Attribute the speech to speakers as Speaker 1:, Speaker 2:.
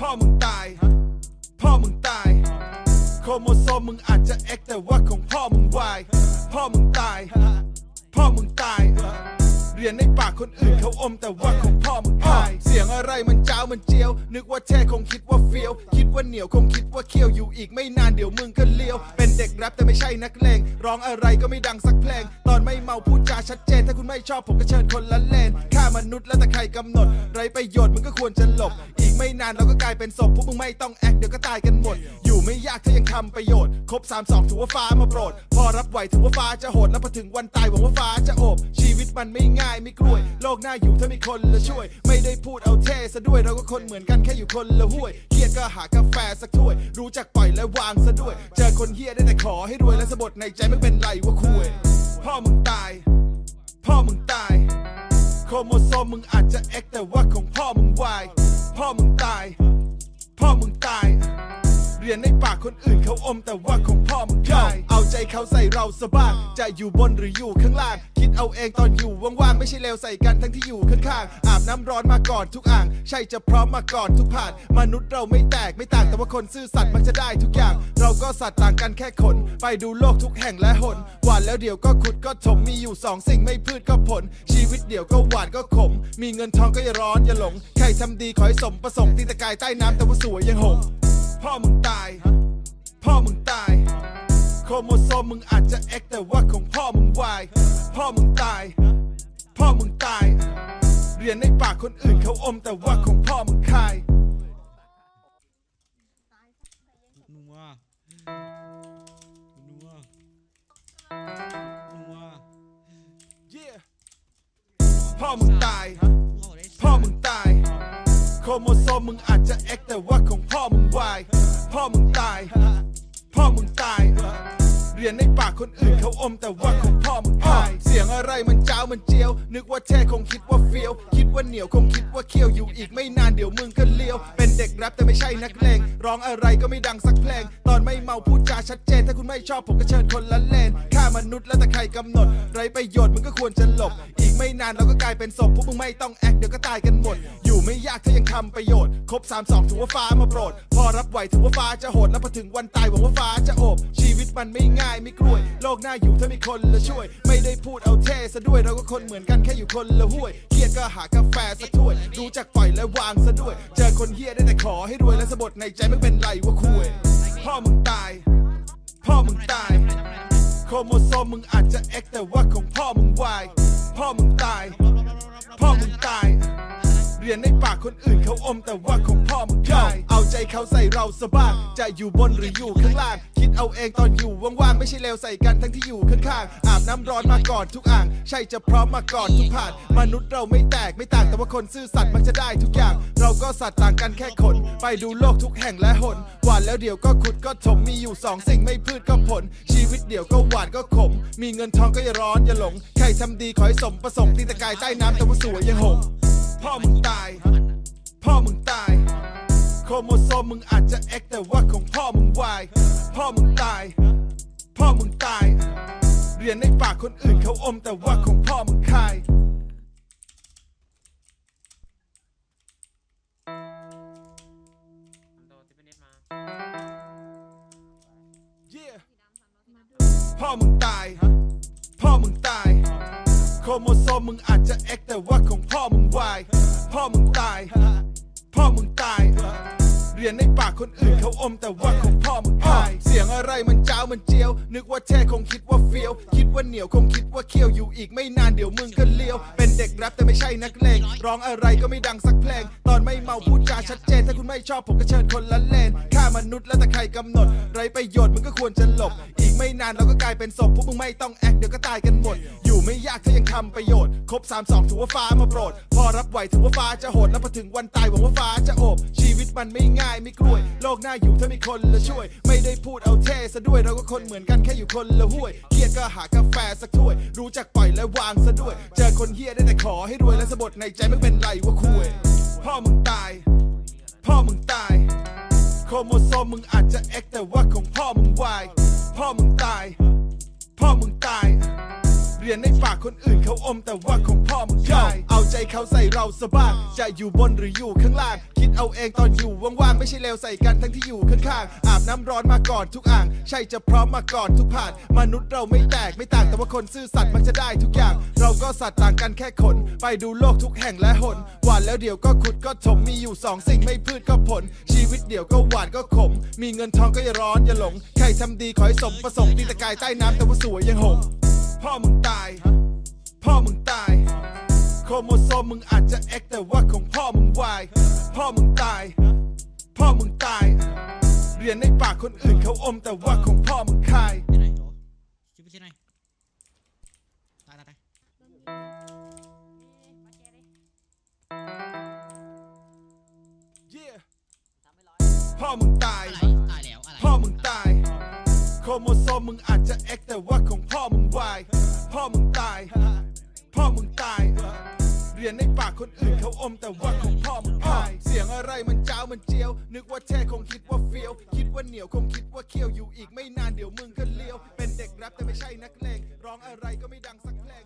Speaker 1: พ่อมึงตาย พ่อมึงตาย โครโมโซมมึงอาจจะเอ็กแต่ว่าของพ่อมึงวายพ่อมึงตาย พ่อมึงตาย เรียนในปากคนอื่นเขาอมแต่ว่าของพ่อมึงตายเสียงอะไรมันเจ้ามันเจียว นึกว่าแช่คงคิดว่าเฟี้ยว คิดว่าเหนียวคงคิดว่าเคี้ยวอยู่อีกไม่นานเดี๋ยวมึงก็เลี้ยว เป็นเด็กแรปแต่ไม่ใช่นักเลงร้องอะไรก็ไม่ดังสักเพลง ตอนไม่เมาพูดจาชัดเจน ถ้าคุณไม่ชอบผมก็เชิญคนละเลนฆ่ามนุษย์แล้วแต่ใครกำหนด ไรประโยชน์มึงก็ควรจะหลบ อีกไม่นานเราก็กลายเป็นศพพวกมึงไม่ต้องแอคเดี๋ยวก็ตายกันหมด อยู่ไม่ยากถ้ายังทำประโยชน์ ครบ3 2ถือว่าฟ้ามาโปรด พอรับไหวถือว่าฟ้าจะโหดแล้วพอถึงวันตายหวังว่าฟ้าจะโอบ มันไม่ง่ายไม่กล้วย โลกหน้าอยู่ถ้ามีคนละช่วย ไม่ได้พูดเอาเท่ซะด้วยเราก็คนเหมือนกันแค่อยู่คนละห้วยเครียดก็หากาแฟสักถ้วย รู้จักปล่อยและวางซะด้วย เจอคนเฮียได้แต่ขอให้รวยและสะบดในใจไม่เป็นไรว่าคุยพ่อมึงตาย พ่อมึงตาย โครโมโซมมึงอาจจะเอ็กแต่ว่าของพ่อมึงวายพ่อมึงตาย เรียนในปากคนอื่นเขาอม แต่ว่าของพ่อมึงตาเอาใจเขาใส่เราสะบ้างจะอยู่บนหรืออยู่ข้างล่าง คิดเอาเองตอนอยู่ว่างๆไม่ใช่เลวใส่กันทั้งที่อยู่ข้างๆอาบน้ำร้อนมาก่อนทุกอ่าง ใช่จะพร้อมมาก่อนทุกผ่าน มนุษย์เราไม่แตกไม่ต่างแต่ว่าคนซื่อสัตย์มักจะได้ทุกอย่าง เราก็สัตว์ต่างกันแค่ขนไปดูโลกทุกแห่งและหนหวานแล้วเดี๋ยวก็ขุดก็ถมมีอยู่สองสิ่งไม่พืชก็ผล ชีวิตเดี๋ยวก็หวานก็ขม มีเงินทองก็อย่าร้อนอย่าหลง ใครทำดีขอให้สมประสงค์ตีตะกายใต้น้ำแต่ว่าสวยยังหง พ่อมึงตาย พ่อมึงตาย โครโมโซมมึงอาจจะเอ็กแต่ว่าของพ่อมึงวายพ่อมึงตาย พ่อมึงตาย เรียนในปากคนอื่นเขาอมแต่ว่าของพ่อมึงคาย
Speaker 2: นัวนัวนัว
Speaker 1: Yeah พ่อมึงตายพ่อมึงตาย โมโซมมึงอาจจะเอ็กแต่ว่าของพ่อมึงวายพ่อมึงตาย พ่อมึงตาย เรียนในปากคนอื่นเขาอมแต่ว่าของพ่อมึงตายเสียงอะไรมันเจ้ามันเจียว นึกว่าแช่คงคิดว่าเฟี้ยว คิดว่าเหนียวคงคิดว่าเคี้ยวอยู่อีกไม่นานเดี๋ยวมึงก็เลี้ยว เป็นเด็กแรปแต่ไม่ใช่นักเลงร้องอะไรก็ไม่ดังสักเพลง ตอนไม่เมาพูดจาชัดเจน ถ้าคุณไม่ชอบผมก็เชิญคนละเลนฆ่ามนุษย์แล้วแต่ใครกำหนด ไรประโยชน์มึงก็ควรจะหลบ กไม่นานเราก็กลายเป็นศพพวกมึงไม่ต้องแอคเดี๋ยวก็ตายกันหมด อยู่ไม่ยากถ้ายังทำประโยชน์ ครบ 3 2 ถือว่าฟ้ามาโปรด พอรับไหวถือว่าฟ้าจะโหด แล้วพอถึงวันตายหวังว่าฟ้าจะโอบ ชีวิตมันไม่ง่ายไม่กล้วย โลกหน้าอยู่ถ้ามีคนละช่วย ไม่ได้พูดเอาเท่ซะด้วยเราก็คนเหมือนกันแค่อยู่คนละห้วยเครียดก็หากาแฟสักถ้วย รู้จักปล่อยและวางซะด้วย เจอคนเฮียได้แต่ขอให้รวยและสะบดในใจไม่เป็นไรว่าคุยพ่อมึงตาย พ่อมึงตาย โครโมโซมมึงอาจจะเอ็กแต่ว่าของพ่อมึงวาย พ่อมึงตาย พ่อมึงตาย เรียนในปากคนอื่นเขาอมแต่ว่าของพ่อมึงตายเอาใจเขาใส่เราสะบ้างจะอยู่บนหรืออยู่ข้างล่าง เอาเองตอนอยู่ว่างๆไม่ใช่เลวใส่กันทั้งที่อยู่ข้างๆอาบน้ำร้อนมาก่อนทุกอ่าง ใช่จะพร้อมมาก่อนทุกผ่าน มนุษย์เราไม่แตกไม่ต่างแต่ว่าคนซื่อสัตย์มักจะได้ทุกอย่าง เราก็สัตว์ต่างกันแค่ขนไปดูโลกทุกแห่งและหนหวานแล้วเดี๋ยวก็ขุดก็ถมมีอยู่สองสิ่งไม่พืชก็ผล ชีวิตเดี๋ยวก็หวานก็ขม มีเงินทองก็อย่าร้อนอย่าหลงใครทำดีขอให้สมประสงค์ตีตะกายใต้น้ำแต่ว่าสวยยังหงพ่อมึงตาย พ่อมึงตาย โครโมโซมมึงอาจจะเอ็กแต่ว่าของพ่อมึงวายพ่อมึงตาย พ่อมึงตาย เรียนในปากคนอื่นเขาอม แต่ว่าของพ่อมึงคาย
Speaker 3: โดนที่เป็นเน็ตมา
Speaker 1: Yeah พ่อมึงตาย พ่อมึงตาย โครโมโซมมึงอาจจะเอ็กแต่ว่าของพ่อมึงวายพ่อมึงตาย common kind. รียนในปากคนอื่นเขาอมแต่ว่าของพ่อมึงตายเสียงอะไรมันเจ้ามันเจียว นึกว่าแช่คงคิดว่าเฟี้ยว คิดว่าเหนียวคงคิดว่าเคี้ยวอยู่อีกไม่นานเดี๋ยวมึงก็เลี้ยว เป็นเด็กแรปแต่ไม่ใช่นักเลงร้องอะไรก็ไม่ดังสักเพลง ตอนไม่เมาพูดจาชัดเจน ถ้าคุณไม่ชอบผมก็เชิญคนละเลนฆ่ามนุษย์แล้วแต่ใครกำหนด ไรประโยชน์มึงก็ควรจะหลบ อีกไม่นานเราก็กลายเป็นศพพวกมึงไม่ต้องแอคเดี๋ยวก็ตายกันหมด อยู่ไม่ยากถ้ายังทำประโยชน์ ครบ3 2ถือว่าฟ้ามาโปรด พอรับไหวถือว่าฟ้าจะโหดแล้วพอถึงวันตายหวังว่าฟ้าจะโอบชีวิตมันไม่ง่ายไม่กล้วย โลกหน้าอยู่ถ้ามีคนละช่วย ไม่ได้พูดเอาเท่ซะด้วยเราก็คนเหมือนกันแค่อยู่คนละห้วยเครียดก็หากาแฟสักถ้วย รู้จักปล่อยและวางซะด้วย เจอคนเฮียได้แต่ขอให้รวยและสะบดในใจไม่เป็นไรว่าคุยพ่อมึงตาย พ่อมึงตาย โครโมโซมมึงอาจจะเอ็กแต่ว่าของพ่อมึงวายพ่อมึงตาย พ่อมึงตาย เรียนในปากคนอื่นเขาอมแต่ว่าของพ่อมึงตาย ใจเขาใส่เราสะบ้างจะอยู่บนหรืออยู่ข้างล่าง คิดเอาเองตอนอยู่ว่างๆไม่ใช่เลวใส่กันทั้งที่อยู่ข้างๆอาบน้ำร้อนมาก่อนทุกอ่าง ใช่จะพร้อมมาก่อนทุกผ่าน มนุษย์เราไม่แตกไม่ต่างแต่ว่าคนซื่อสัตย์มักจะได้ทุกอย่าง เราก็สัตว์ต่างกันแค่ขน ไปดูโลกทุกแห่งและหนหวานแล้วเดี๋ยวก็ขุดก็ถมมีอยู่สองสิ่งไม่พืชก็ผล ชีวิตเดี๋ยวก็หวานก็ขม มีเงินทองก็อย่าร้อนอย่าหลง ใครทำดีขอให้สมประสงค์ตีตะกายใต้น้ำแต่ว่าสวยยังหงพ่อมึงตาย โครโมโซมมึงอาจจะเอ็กแต่ว่าของพ่อมึงวายพ่อมึงตาย พ่อมึงตาย เรียนในปากคนอื่นเขาอม แต่ว่าของพ่อมึงคาย
Speaker 2: ที่ไหนโหลชิบไปที่ไหนตายตายตาย
Speaker 1: Yeah พ่อมึงตาย
Speaker 2: อะไรตายแล้วอะไร
Speaker 1: พ่อมึงตาย โครโมโซมมึงอาจจะเอ็กแต่ว่าของพ่อมึงวายพ่อมึงตาย พ่อมึงตายเรียนในปากคนอื่นเขาอมแต่ว่าของพ่อมึงพายเสียงอะไรมันเจ้ามันเจียว นึกว่าแท้คงคิดว่าเฟี้ยว คิดว่าเหนียวคงคิดว่าเคี้ยวอยู่อีกไม่นานเดี๋ยวมึงก็เลี้ยว เป็นเด็กแรปแต่ไม่ใช่นักเลงร้องอะไรก็ไม่ดังสักเพลง